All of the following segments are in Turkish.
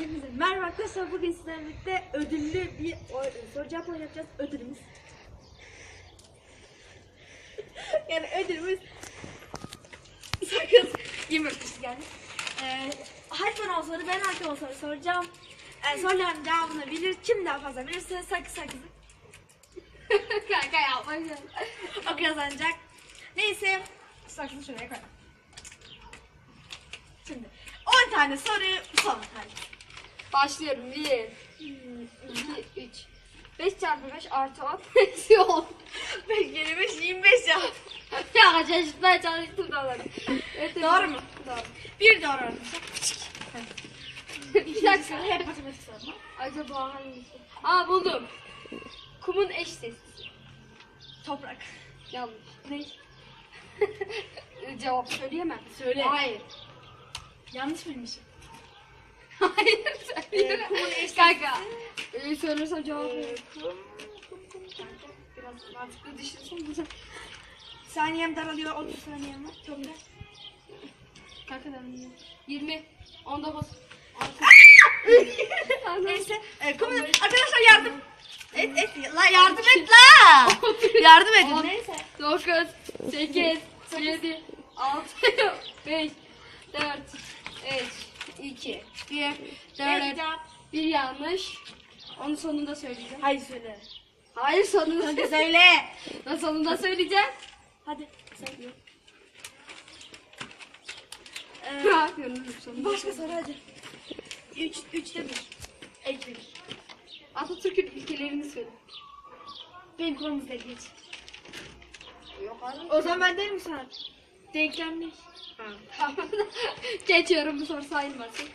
Hepinize merhaba arkadaşlar. Bugün sizlerle birlikte ödüllü bir soru cevap oyunu yapacağız. Ödülümüz. yani ödülümüz sakız yemek yani. Ee, Hayfan soru ben Hakan soru soracağım. Ee, soruların cevabını bilir. Kim daha fazla bilirse sakız sakızı Kanka yapma o kazanacak. Neyse sakızı şuraya koy. Şimdi 10 tane soru son hadi. Başlıyorum. 1, 2, 3. 5 çarpı 5 artı 10. Eksi 10. 5 kere 5 25 ya. Ya çalışmaya çalıştım da onları. Evet, Doğru mu? Doğru. Bir doğru arkadaşlar. Bir dakika. Hep matematik sorma. Acaba hangisi? Aa buldum. Kumun eş sesi. Toprak. Yanlış. Ne? Cevap söyleyemem. Söyle. Hayır. Yanlış bilmişim. Hayır Ee, söyleyemem. kumun eş Kanka. Ee, söylersem cevap Ee, veririm. kum, kum, kum, kanka. Biraz mantıklı düşünsem güzel. Saniyem daralıyor. 30 saniyem var. Toprak. Kanka ben bilmiyorum. 20, 19, Neyse. E, kum, arkadaşlar yardım. Et et. La yardım et la. yardım edin. Neyse. 9, 8, 7, 6, 5, 4, 3, 2, 1, Evet, 4, cevap. 1 yanlış. Onun sonunda söyleyeceğim. Hayır söyle. Hayır sonunda Hadi söyle. Ben sonunda söyleyeceğim. Hadi. Söyle. Ee, Ne yapıyorsun sonunda? başka soru hadi. 3 3'te 1. Ek 1. Atatürk'ün ilkelerini söyle. Benim konumuzda geç. Yok abi. O zaman ben derim sana. Denklemli. Geçiyorum bu soru sayılmasın.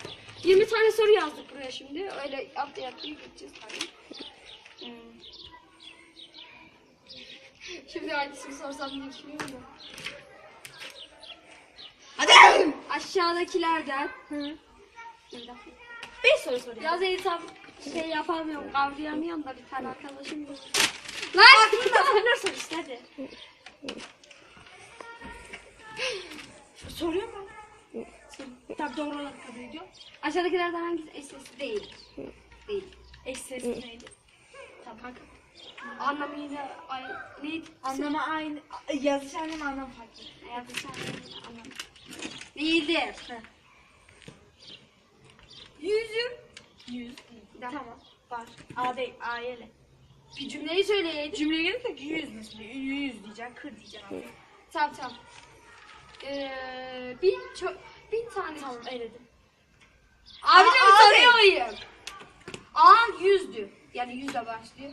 20 tane soru yazdık buraya şimdi. Öyle atlaya atlaya gideceğiz tabii. Hmm. Şimdi hangisini sorsam düşünüyorum da. Hadi. Aşağıdakilerden. Hı. Bir dakika. 5 soru sorayım. Yazıyı tam şey yapamıyorum, kavrayamıyorum da bir tane arkadaşım var. Aklımda Lan! hatırlarsan işte hadi. Soruyor mu? Tabii doğru olarak kabul ediyor. Aşağıdakilerden hangisi eş sesli değil? Değil. Eş sesi neydi? Tamam kanka. Anlamıyla ay, neydi? Anlama aynı. Yazış anlam anlam farklı. Hayatı sen anlam. Değildir. Yüzüm. Yüz. Tamam. Var. A değil. A ile. Bir cümleyi söyleyeydin. Cümleye gelirse yüz mesela. Yüz diyeceksin. Kır diyeceksin abi. Tamam tamam. Ee, bin, ço- bin tane. Tamam eledim. Abi Aa, de A soruyorum. A yüzdü. Yani yüzle başlıyor.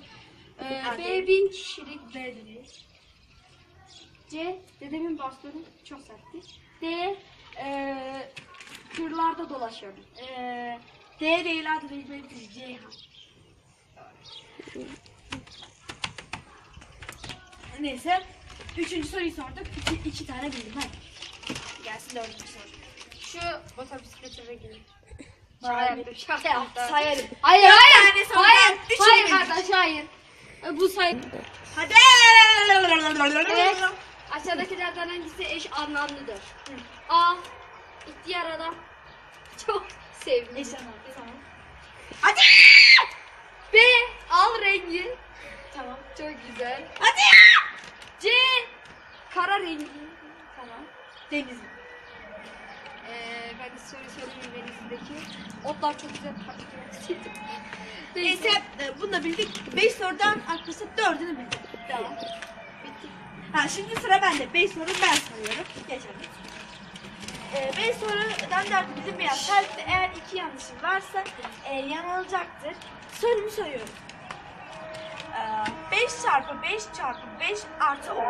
Ee, B bin kişilik. B. C dedemin bastonu çok sertti. D ee, kırlarda dolaşıyorum. Ee, D değil. A da değil. B değil. Ceyhan. Neyse. Üçüncü soruyu sorduk. İki, iki tane bildim. Hadi. Gelsin dördüncü soru. Şu motosiklet eve gelin. Şaka yaptım. Şaka yaptım. Hayır hayır. Hayır. Hayır bildik. kardeş hayır. E, Bu say. Hadi. Evet. Aşağıdakilerden hangisi eş anlamlıdır? A. İhtiyar adam. Çok sevdim. Eş anlamlı. Tamam. Hadi. B. Al rengi. Tamam. Çok güzel. Hadi. C. Kara rengi. Tamam. Deniz Ee, ben soru sorayım denizdeki. Otlar çok güzel patlamak. Neyse e, bunu da bildik. 5 sorudan arkadaşlar 4'ünü bildik. Tamam. Bitti. Ha şimdi sıra bende. 5 soru ben soruyorum. Geçelim. 5 sorudan 4'ü bizim biraz. Her eğer 2 yanlışım varsa e, yanılacaktır. Sorumu soruyorum. 5 çarpı 5 çarpı 5 artı 10. 10.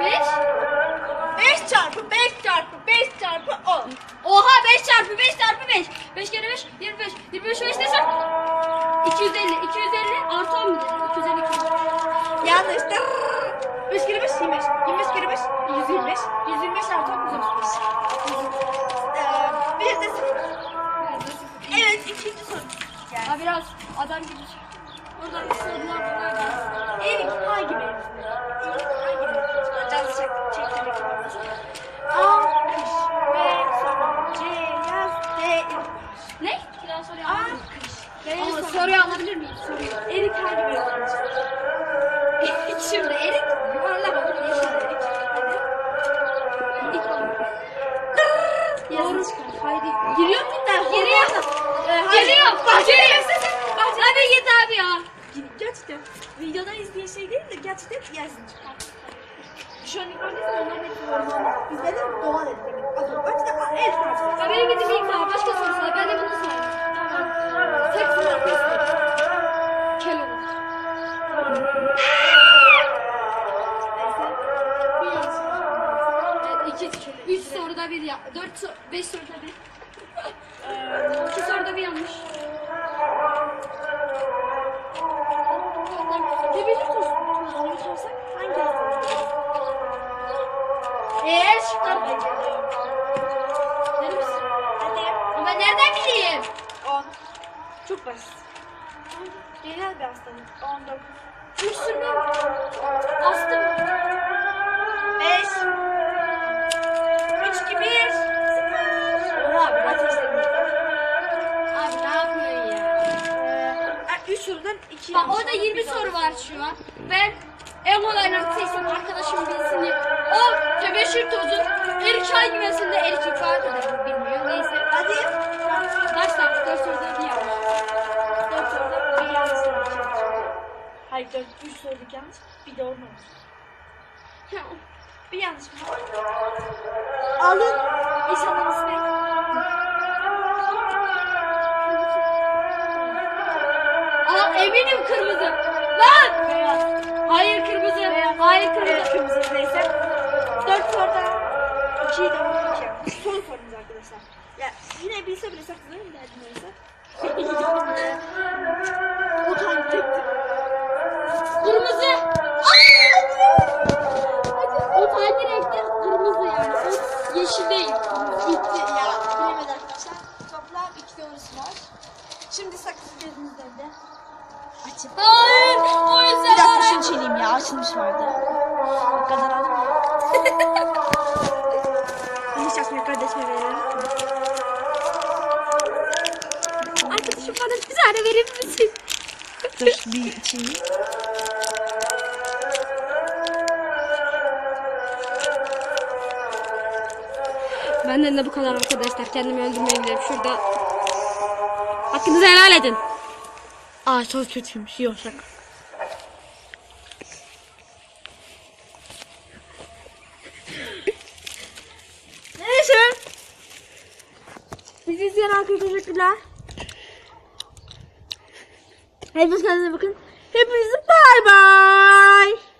5. 5 çarpı 5 çarpı 5 çarpı 10. Oha 5 çarpı 5 çarpı 5. 5 kere 5 25. 25 5 ne sen? 250. 250 artı 10 mu dedin? 250 250. Yanlış. 5 kere 5 25. 25 kere 5 125. 125 artı 10 135. Ee, bir de sıfır. Evet ikinci soru. Yani, Ha biraz adam gibi. Oradan bir sorular bunlar. ilk hangi mevzusunda? İlk hangi Ben soruyu anladım. Ama soru. soruyu alabilir miyim? Soruyu. Erik hangi bir Erik şimdi Erik yuvarlama bunu yaşar Erik. Doğru. Haydi. Giriyor mu bir tane? Giriyor. Ee, Giriyor. Giriyor. Hadi git abi ya. Gerçekten. Videodan izleyen şey değil de gerçekten gelsin. Şu an ilk önce onların hepsi ormanlar. Biz dedim doğal etkinlik. Az önce el tarzı. Benim bir ilk var. Başka sorusu var. Ben de bunu sorayım. Tek soru pes Kel olur. Neyse. Bir yanlış. Evet, iki, üç soruda bir ya, dört, so- beş soruda bir. Genel bir hastalık. 19. Öksürme. Astım. 5. 3, 2, 1. Oha abi ateşlerim. Abi ne yapıyorsun ya? 3 sorudan 2 Bak orada 20 soru var şu an. Ben en kolayını seçtim arkadaşım bilsin diye. O tebeşir tozu erik çay güvesinde erik ifade eder bilmiyor. Neyse. Hadi. Tane? 4 soruda Hayır 4, 3 soruduk yanlış. Bir de olmamış. Bir yanlış mı? Alın. İnşallah. Aa eminim kırmızı. Lan! Beyaz. Hayır kırmızı. Hayır Evet kırmızı. kırmızı neyse. 4 sorudan 2'yi de 12 yapmış. Son sorumuz arkadaşlar. Ya yine bilse bile sakızlarım derdim neyse. Kırmızı. O tane renkte kırmızı yani. O yeşil değil. Gitti ya. Bilemedi arkadaşlar. Toplam 2 doğrusu var. Şimdi sakızı gözümüzde de. Açıp. Hayır. O yüzden. Bir dakika şunu çeleyim ya. Açılmış vardı. O kadar aldım ya. Hiç açmıyor kardeşime verelim. Arkadaşım bana bir tane verir misin? Dur bir içeyim. Benden de bu kadar arkadaşlar. Kendimi öldürmeye gidiyorum. Şurada. Hakkınızı helal edin. Aa çok kötüymüş. Yok şaka. Neyse. Bizi izleyen arkadaşlar teşekkürler. Hepiniz kendinize bakın. Hepinize bay bay.